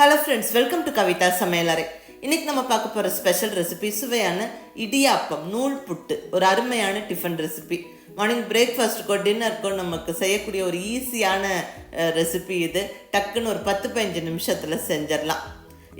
Hello friends welcome to Kavitha சமையலறை இன்னைக்கு நம்ம பார்க்க போகிற ஸ்பெஷல் ரெசிபி சுவையான இடியாப்பம் நூல் புட்டு. ஒரு அருமையான டிஃபன் ரெசிபி மார்னிங் பிரேக்ஃபாஸ்ட்டுக்கோ டின்னருக்கோ நமக்கு செய்யக்கூடிய ஒரு ஈஸியான ரெசிபி இது. டக்குன்னு ஒரு பத்து பதினஞ்சு நிமிஷத்தில் செஞ்சிடலாம்.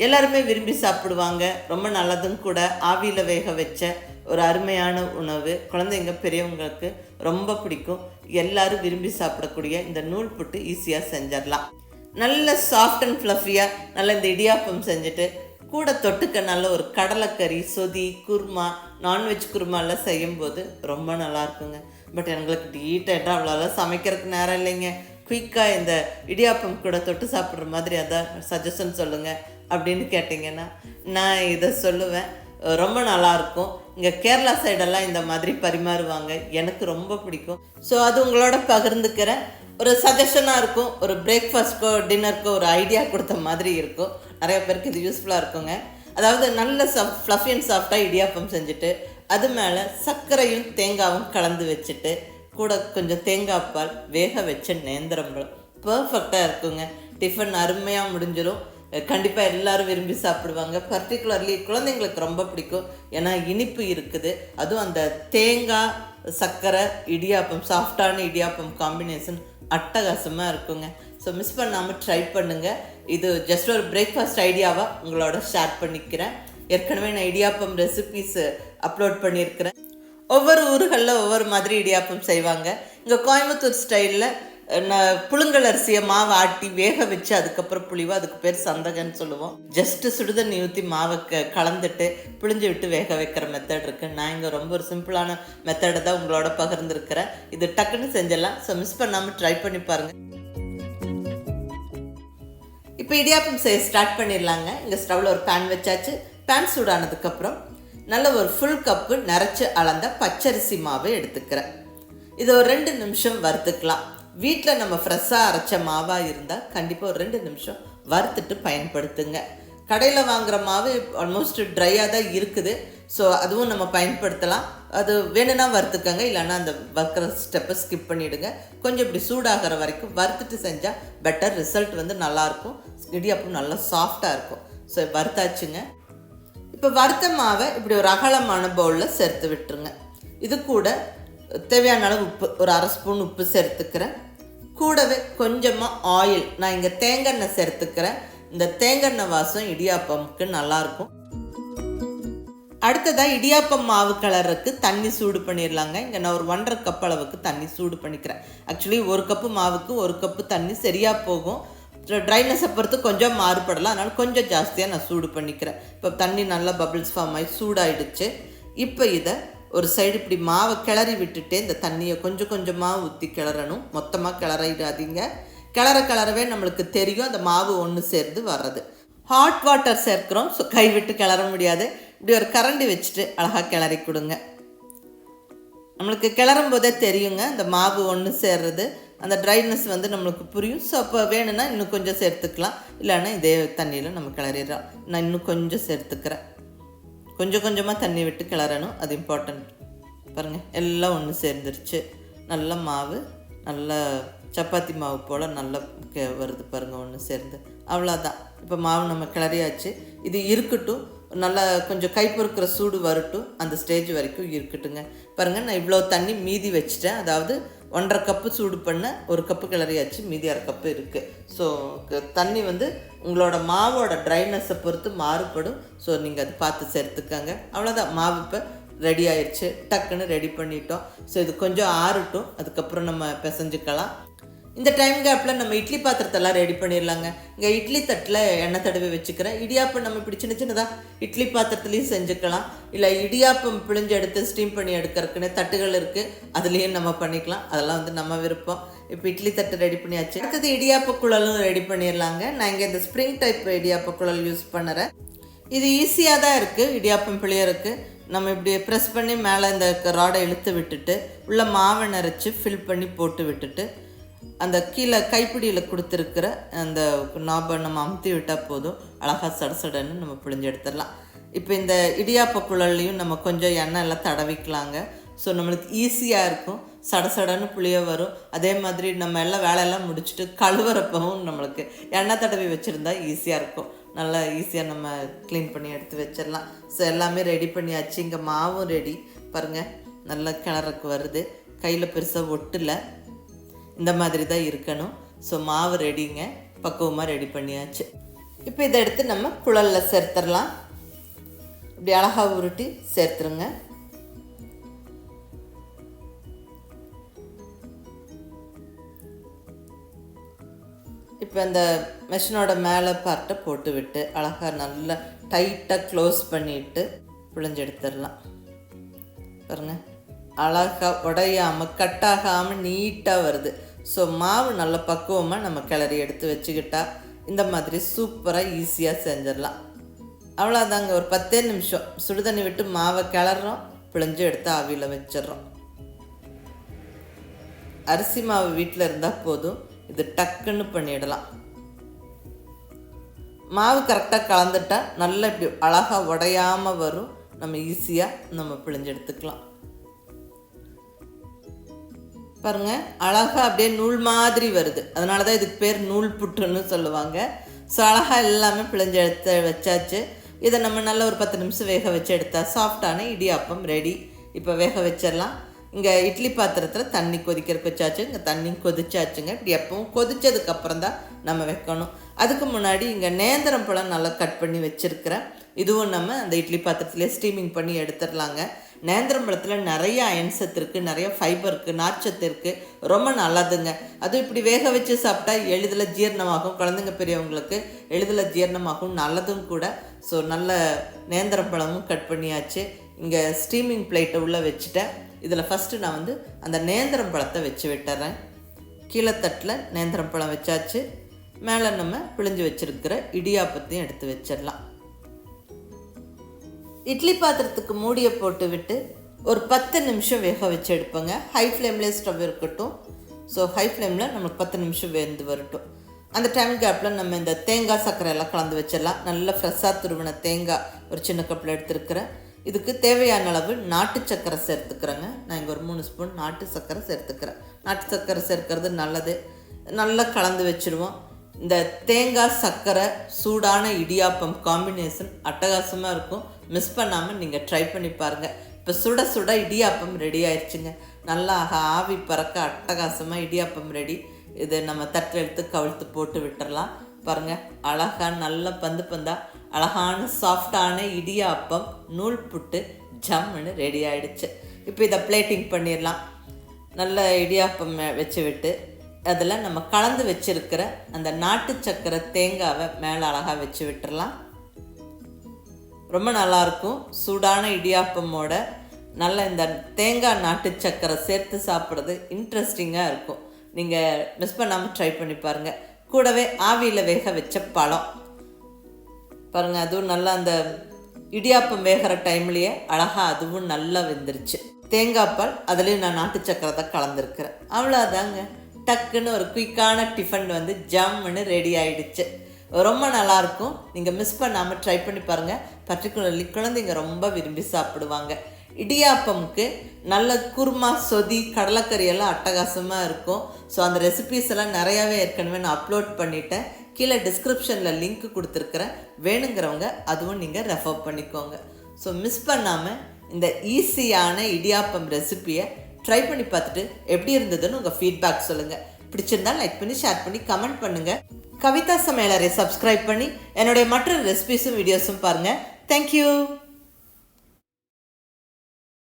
எல்லாருமே விரும்பி சாப்பிடுவாங்க. ரொம்ப நல்லதும் கூட. ஆவியில் வேக வச்ச ஒரு அருமையான உணவு. குழந்தைங்க பெரியவங்களுக்கு ரொம்ப பிடிக்கும். எல்லாரும் விரும்பி சாப்பிடக்கூடிய இந்த நூல் புட்டு ஈஸியாக செஞ்சிடலாம். நல்ல சாஃப்ட் அண்ட் ஃப்ளஃபியாக நல்ல இந்த இடியாப்பம் செஞ்சுட்டு கூட தொட்டுக்க நல்ல ஒரு கடலைக்கறி சொதி குருமா நான்வெஜ் குருமாலாம் செய்யும்போது ரொம்ப நல்லா இருக்குங்க. பட் எங்களுக்கு டீட்டெயிலாக அவ்வளோலாம் சமைக்கிறதுக்கு நேரம் இல்லைங்க. குயிக்காக இந்த இடியாப்பம் கூட தொட்டு சாப்பிட்ற மாதிரி அதான் சஜஷன் சொல்லுங்கள் அப்படின்னு கேட்டிங்கன்னா நான் இதை சொல்லுவேன். ரொம்ப நல்லாயிருக்கும் இங்கே கேரளா சைடெல்லாம் இந்த மாதிரி பரிமாறுவாங்க. எனக்கு ரொம்ப பிடிக்கும். ஸோ அது உங்களோட பகிர்ந்துக்கிறேன். ஒரு சஜஷனாக இருக்கும். ஒரு பிரேக்ஃபாஸ்ட்க்கோ டின்னருக்கோ ஒரு ஐடியா கொடுத்த மாதிரி இருக்கும். நிறைய பேருக்கு இது யூஸ்ஃபுல்லாக இருக்குங்க. அதாவது நல்ல சஃப் ஃப்ளஃபி அண்ட் சாஃப்டாக இடியாப்பம் செஞ்சுட்டு அது மேலே சர்க்கரையும் தேங்காவும் கலந்து வச்சுட்டு கூட கொஞ்சம் தேங்காய் பால் வேக வச்ச நேந்திரம்பழம். பர்ஃபெக்டாக இருக்குங்க. டிஃபன் அருமையாக முடிஞ்சிடும் கண்டிப்பாக எல்லாரும் விரும்பி சாப்பிடுவாங்க. பர்டிகுலர்லி குழந்தைங்களுக்கு ரொம்ப பிடிக்கும். ஏன்னா இனிப்பு இருக்குது. அதுவும் அந்த தேங்காய் சர்க்கரை இடியாப்பம் சாஃப்டான இடியாப்பம் காம்பினேஷன் அட்டகாசமாக இருக்குங்க. ஸோ மிஸ் பண்ணாமல் ட்ரை பண்ணுங்கள் இது ஜஸ்ட் ஒரு பிரேக்ஃபாஸ்ட் ஐடியாவாக உங்களோட ஷேர் பண்ணிக்கிறேன். ஏற்கனவே நான் இடியாப்பம் ரெசிபீஸ் அப்லோட் பண்ணியிருக்கிறேன். ஒவ்வொரு ஊர்களில் ஒவ்வொரு மாதிரி இடியாப்பம் செய்வாங்க. இங்கே கோயம்புத்தூர் ஸ்டைலில் புழுங்கல் அரிசியை மாவு ஆட்டி வேக வச்சு அதுக்கப்புறம் புளிவா அதுக்கு பேர் சந்தகன்னு சொல்லுவோம். ஜஸ்ட் சுடுதண்ணி ஊற்றி மாவை க கலந்துட்டு புளிஞ்சு விட்டு வேக வைக்கிற மெத்தட் இருக்குது நான் இங்கே ரொம்ப ஒரு சிம்பிளான மெத்தடை தான் உங்களோட பகிர்ந்துருக்கிறேன். இது டக்குன்னு செஞ்சிடலாம். ஸோ மிஸ் பண்ணாமல் ட்ரை பண்ணி பாருங்கள் இப்போ இடியாப்பம் செய்ய ஸ்டார்ட் பண்ணிடலாங்க. இங்கே ஸ்டவ்வில் ஒரு பேன் வச்சாச்சு. பேன் சூடானதுக்கப்புறம் நல்ல ஒரு ஃபுல் கப்பு நிறச்சி அளந்த பச்சரிசி மாவு எடுத்துக்கிறேன். இதை ஒரு ரெண்டு நிமிஷம் வறுத்துக்கலாம். வீட்டில் நம்ம ஃப்ரெஷ்ஷாக அரைச்ச மாவாக இருந்தால் கண்டிப்பாக ஒரு ரெண்டு நிமிஷம் வறுத்துட்டு பயன்படுத்துங்க. கடையில் வாங்குகிற மாவு ஆல்மோஸ்ட் ட்ரையாக தான் இருக்குது. ஸோ அதுவும் நம்ம பயன்படுத்தலாம். அது வேணும்னா வறுத்துக்கோங்க. இல்லைன்னா அந்த வறுக்கிற ஸ்டெப்பை ஸ்கிப் பண்ணிவிடுங்க கொஞ்சம் இப்படி சூடாகிற வரைக்கும் வறுத்துட்டு செஞ்சால் பெட்டர் ரிசல்ட் வந்து நல்லாயிருக்கும். இடியாப்பம் நல்லா சாஃப்டாக இருக்கும். ஸோ வறுத்தாச்சுங்க. இப்போ வறுத்த மாவை இப்படி ஒரு அகலமான பவுலில் சேர்த்து விட்டுருங்க. இது கூட தேவையான அளவு உப்பு ஒரு அரை ஸ்பூன் உப்பு சேர்த்துக்கிறேன். கூடவே கொஞ்சமாக ஆயில் நான் இங்கே தேங்காய் சேர்த்துக்கிறேன். இந்த தேங்காய் வாசம் இடியாப்பமுக்கு நல்லாயிருக்கும் அடுத்ததாக இடியாப்பம் மாவு கலருக்கு தண்ணி சூடு பண்ணிடலாங்க இங்கே நான் ஒரு ஒன்றரை கப் அளவுக்கு தண்ணி சூடு பண்ணிக்கிறேன். ஆக்சுவலி ஒரு கப்பு மாவுக்கு ஒரு கப்பு தண்ணி சரியாக போகும். ட்ரைனஸை பொறுத்து கொஞ்சம் மாறுபடலாம். அதனால் கொஞ்சம் ஜாஸ்தியாக நான் சூடு பண்ணிக்கிறேன். இப்போ தண்ணி நல்லா பபிள்ஸ் ஃபார்ம் ஆகி சூடாயிடுச்சு. இப்போ இதை ஒரு சைடு இப்படி மாவை கிளறி விட்டுட்டு இந்த தண்ணியை கொஞ்சம் கொஞ்சமாக ஊற்றி கிளறணும். மொத்தமாக கிளறிடாதீங்க. கிளற கிளறவே நம்மளுக்கு தெரியும் அந்த மாவு ஒன்று சேர்ந்து வர்றது. ஹாட் வாட்டர் சேர்க்குறோம். ஸோ கை விட்டு கிளற முடியாது. இப்படி ஒரு கரண்டி வச்சுட்டு அழகாக கிளறி கொடுங்க. நம்மளுக்கு கிளறும் போதே தெரியுங்க அந்த மாவு ஒன்று சேர்றது. அந்த ட்ரைனஸ் வந்து நம்மளுக்கு புரியும். ஸோ அப்போ வேணும்னா இன்னும் கொஞ்சம் சேர்த்துக்கலாம். இல்லைன்னா இதே தண்ணியில் நம்ம கிளறிடுறோம். நான் இன்னும் கொஞ்சம் சேர்த்துக்கிறேன். கொஞ்சம் கொஞ்சமாக தண்ணி விட்டு கிளறணும். அது இம்பார்ட்டண்ட் பாருங்கள் எல்லாம் ஒன்று சேர்ந்துருச்சு. நல்ல மாவு நல்ல சப்பாத்தி மாவு போல் நல்லா வருது பாருங்கள் ஒன்று சேர்ந்து. அவ்வளோதான் இப்போ மாவு நம்ம கிளறியாச்சு. இது இருக்கட்டும். நல்லா கொஞ்சம் கை பொறுக்கிற சூடு வரட்டும். அந்த ஸ்டேஜ் வரைக்கும் இருக்கட்டுங்க. பாருங்கள் நான் இவ்வளோ தண்ணி மீதி வச்சுட்டேன். அதாவது ஒன்றரை கப்பு சூடு பண்ண ஒரு கப்பு கிளறியாச்சு மீதி அரை கப்பு இருக்குது ஸோ தண்ணி வந்து உங்களோட மாவோட ட்ரைனஸை பொறுத்து மாறுபடும். ஸோ நீங்கள் அது பார்த்து சேர்த்துக்கங்க அவ்வளோதான் மாவு இப்போ ரெடி ஆயிடுச்சு டக்குன்னு ரெடி பண்ணிட்டோம். ஸோ இது கொஞ்சம் ஆறட்டும். அதுக்கப்புறம் நம்ம பிசைஞ்சுக்கலாம். இந்த டைம் கேப்பில் நம்ம இட்லி பாத்திரத்தெல்லாம் ரெடி பண்ணிடலாங்க இங்கே இட்லி தட்டில் எண்ணெய் தடவி வச்சுக்கிறேன். இடியாப்பம் நம்ம இப்படி சின்ன சின்னதாக இட்லி பாத்திரத்துலேயும் செஞ்சுக்கலாம். இல்லை இடியாப்பம் பிழிஞ்சு எடுத்து ஸ்டீம் பண்ணி எடுக்கிறதுக்குன்னு தட்டுகள் இருக்குது அதுலேயும் நம்ம பண்ணிக்கலாம். அதெல்லாம் வந்து நம்ம விருப்பம். இப்போ இட்லி தட்டு ரெடி பண்ணியாச்சு. அடுத்தது இடியாப்ப குழலும் ரெடி பண்ணிடலாங்க நான் இங்கே இந்த ஸ்ப்ரிங் டைப் இடியாப்ப குழல் யூஸ் பண்ணுறேன். இது ஈஸியாக தான் இருக்குது இடியாப்பம் பிள்ளையருக்கு நம்ம இப்படி ப்ரெஸ் பண்ணி மேலே இந்த ராடை இழுத்து விட்டுட்டு உள்ள மாவை நிறச்சி ஃபில் பண்ணி போட்டு விட்டுட்டு அந்த கீழே கைப்பிடியில் கொடுத்துருக்கிற அந்த நாபை நம்ம அமுத்தி விட்டால் போதும். அழகாக சடசடன்னு நம்ம பிழிஞ்சு எடுத்துடலாம். இப்போ இந்த இடியாப்ப குழல்லையும் நம்ம கொஞ்சம் எண்ணெய் எல்லாம் தடவிக்கலாங்க. ஸோ நம்மளுக்கு ஈஸியாக இருக்கும். சடசடன்னு புளிய வரும். அதே மாதிரி நம்ம எல்லாம் வேலையெல்லாம் முடிச்சுட்டு கழுவுறப்பவும் நம்மளுக்கு எண்ணெய் தடவி வச்சுருந்தா ஈஸியாக இருக்கும். நல்லா ஈஸியாக நம்ம க்ளீன் பண்ணி எடுத்து வச்சிடலாம். ஸோ எல்லாமே ரெடி பண்ணியாச்சு. இங்கே மாவும் ரெடி பாருங்கள் நல்லா கிணறுக்கு வருது. கையில் பெருசாக ஒட்டல. இந்த மாதிரி தான் இருக்கணும். ஸோ மாவு ரெடிங்க பக்குவமாக ரெடி பண்ணியாச்சு. இப்போ இதை எடுத்து நம்ம குழலில் சேர்த்துடலாம். இப்படி அழகாக உருட்டி சேர்த்துருங்க. இப்போ இந்த மெஷினோட மேலே பார்ட்டை போட்டு விட்டு அழகாக நல்லா டைட்டாக க்ளோஸ் பண்ணிட்டு பிழிஞ்சு எடுத்துடலாம். பாருங்க. அழகாக உடையாமல் கட்டாகாமல் நீட்டாக வருது. ஸோ மாவு நல்ல பக்குவமாக நம்ம கிளறி எடுத்து வச்சுக்கிட்டா இந்த மாதிரி சூப்பராக ஈஸியாக செஞ்சிடலாம். அவ்வளோதாங்க ஒரு பத்தே நிமிஷம். சுடுதண்ணி விட்டு மாவை கிளறோம் பிழிஞ்சு எடுத்து ஆவியில் வச்சிடுறோம். அரிசி மாவு வீட்டில் இருந்தால் போதும் இது டக்குன்னு பண்ணிடலாம். மாவு கரெக்டாக கலந்துட்டா நல்லா இப்படி அழகாக உடையாமல் வரும். நம்ம ஈஸியாக நம்ம பிழிஞ்சு எடுத்துக்கலாம். பாருங்கள் அழகாக அப்படியே நூல் மாதிரி வருது. அதனால தான் இதுக்கு பேர் நூல் புட்டுன்னு சொல்லுவாங்க. ஸோ அழகாக எல்லாமே பிழிஞ்சு எடுத்து வச்சாச்சு. இதை நம்ம நல்ல ஒரு பத்து நிமிஷம் வேக வச்சு எடுத்தால் சாஃப்டான இடியாப்பம் ரெடி இப்போ வேக வச்சிடலாம். இங்கே இட்லி பாத்திரத்தில் தண்ணி கொதிக்கிறதுக்கு வச்சாச்சு. இங்கே தண்ணி கொதிச்சாச்சுங்க. இப்படி எப்பவும் கொதிச்சதுக்கப்புறம் தான் நம்ம வைக்கணும். அதுக்கு முன்னாடி இங்கே நேந்திரம் பழம் நல்லா கட் பண்ணி வச்சுருக்கிறேன். இதுவும் நம்ம அந்த இட்லி பாத்திரத்திலே ஸ்டீமிங் பண்ணி எடுத்துடலாங்க. நேந்திரம் பழத்தில் நிறைய அயன்சத்து இருக்குது நிறைய ஃபைபர் இருக்குது நார்ச்சத்து இருக்குது ரொம்ப நல்லதுங்க. அதுவும் இப்படி வேக வச்சு சாப்பிட்டா எளிதில் ஜீரணமாகும். குழந்தைங்க பெரியவங்களுக்கு எளிதில் ஜீரணமாகும். நல்லதும் கூட. ஸோ நல்ல நேந்திரம் பழமும் கட் பண்ணியாச்சு. இங்கே ஸ்டீமிங் பிளேட்டை உள்ளே வச்சுட்டேன். இதில் ஃபஸ்ட்டு நான் வந்து அந்த நேந்திரம் பழத்தை வச்சு விட்டுறேன். கீழே தட்டில் நேந்திரம் பழம் வச்சாச்சு. மேலே நம்ம பிழிஞ்சு வச்சுருக்கிற இடியாப்பத்தையும் எடுத்து வச்சிடலாம். இட்லி பாத்திரத்துக்கு மூடியை போட்டு விட்டு ஒரு பத்து நிமிஷம் வேக வச்சு எடுப்போங்க. ஹை ஃப்ளேம்லேயே ஸ்டவ் இருக்கட்டும். ஸோ ஹை ஃப்ளேமில் நம்மளுக்கு பத்து நிமிஷம் வெந்து வரட்டும். அந்த டைம் கேப்பில் நம்ம இந்த தேங்காய் சர்க்கரை எல்லாம் கலந்து வச்சிடலாம். நல்ல ஃப்ரெஷ்ஷாக துருவின தேங்காய் ஒரு சின்ன கப்பில் எடுத்துருக்கிறேன். இதுக்கு தேவையான அளவு நாட்டு சர்க்கரை சேர்த்துக்கிறேங்க. நான் இங்கே ஒரு மூணு ஸ்பூன் நாட்டு சர்க்கரை சேர்த்துக்கிறேன். நாட்டு சர்க்கரை சேர்க்கறது நல்லது. நல்லா கலந்து வச்சுருவோம். இந்த தேங்காய் சர்க்கரை சூடான இடியாப்பம் காம்பினேஷன் அட்டகாசமாக இருக்கும். மிஸ் பண்ணாமல் நீங்கள் ட்ரை பண்ணி பாருங்கள் இப்போ சுட சுட இடியாப்பம் ரெடி ஆயிடுச்சுங்க நல்லா ஆவி பறக்க அட்டகாசமாக இடியாப்பம் ரெடி இது நம்ம தட்டில் எடுத்து கவிழ்த்து போட்டு விட்டுறலாம். பாருங்கள் அழகாக நல்ல பந்து பந்தாக அழகான சாஃப்டான இடியாப்பம் நூல் புட்டு ஜம்முன்னு ரெடி ஆயிடுச்சு. இப்போ இதை பிளேட்டிங் பண்ணிடலாம். நல்ல இடியாப்பம் வச்சு விட்டு அதில் நம்ம கலந்து வச்சிருக்கிற அந்த நாட்டு சக்கரை தேங்காவை மேலே அழகாக வச்சு விட்டுறலாம். ரொம்ப நல்லாயிருக்கும் சூடான இடியாப்பமோட நல்ல இந்த தேங்காய் நாட்டு சக்கரை சேர்த்து சாப்பிட்றது இன்ட்ரெஸ்டிங்காக இருக்கும். நீங்கள் மிஸ் பண்ணாமல் ட்ரை பண்ணி பாருங்கள் கூடவே ஆவியில் வேக வச்ச பழம். பாருங்கள் அதுவும் நல்லா அந்த இடியாப்பம் வேகிற டைம்லேயே அழகாக அதுவும் நல்லா வெந்துருச்சு. தேங்காய் பால் அதுலேயும் நான் நாட்டு சக்கரை தான் கலந்துருக்கிறேன். அவ்வளோதாங்க டக்குன்னு ஒரு குயிக்கான டிஃபன் வந்து ஜம்முன்னு ரெடி ஆகிடுச்சு ரொம்ப நல்லாயிருக்கும். நீங்கள் மிஸ் பண்ணாமல் ட்ரை பண்ணி பாருங்கள் பர்டிகுலர்லி குழந்தைங்க ரொம்ப விரும்பி சாப்பிடுவாங்க. இடியாப்பம்க்கு நல்ல குருமா சொதி கடலைக்கறி எல்லாம் அட்டகாசமாக இருக்கும். ஸோ அந்த ரெசிபீஸ் எல்லாம் நிறையாவே ஏற்கனவே நான் அப்லோட் பண்ணிட்டேன். கீழே டிஸ்கிரிப்ஷனில் லிங்க் கொடுத்துருக்குறேன். வேணுங்கிறவங்க அதுவும் நீங்கள் ரெஃபர் பண்ணிக்கோங்க. ஸோ மிஸ் பண்ணாமல் இந்த ஈஸியான இடியாப்பம் ரெசிப்பியை ட்ரை பண்ணி பார்த்துட்டு எப்படி இருந்ததுன்னு உங்கள் ஃபீட்பேக் சொல்லுங்கள் பிடிச்சிருந்தா லைக் பண்ணி ஷேர் பண்ணி கமெண்ட் பண்ணுங்கள் கவிதா சமையலரை சப்ஸ்கிரைப் பண்ணி என்னுடைய மற்ற ரெசிபிஸும் வீடியோஸும் பாருங்கள் தேங்க்யூ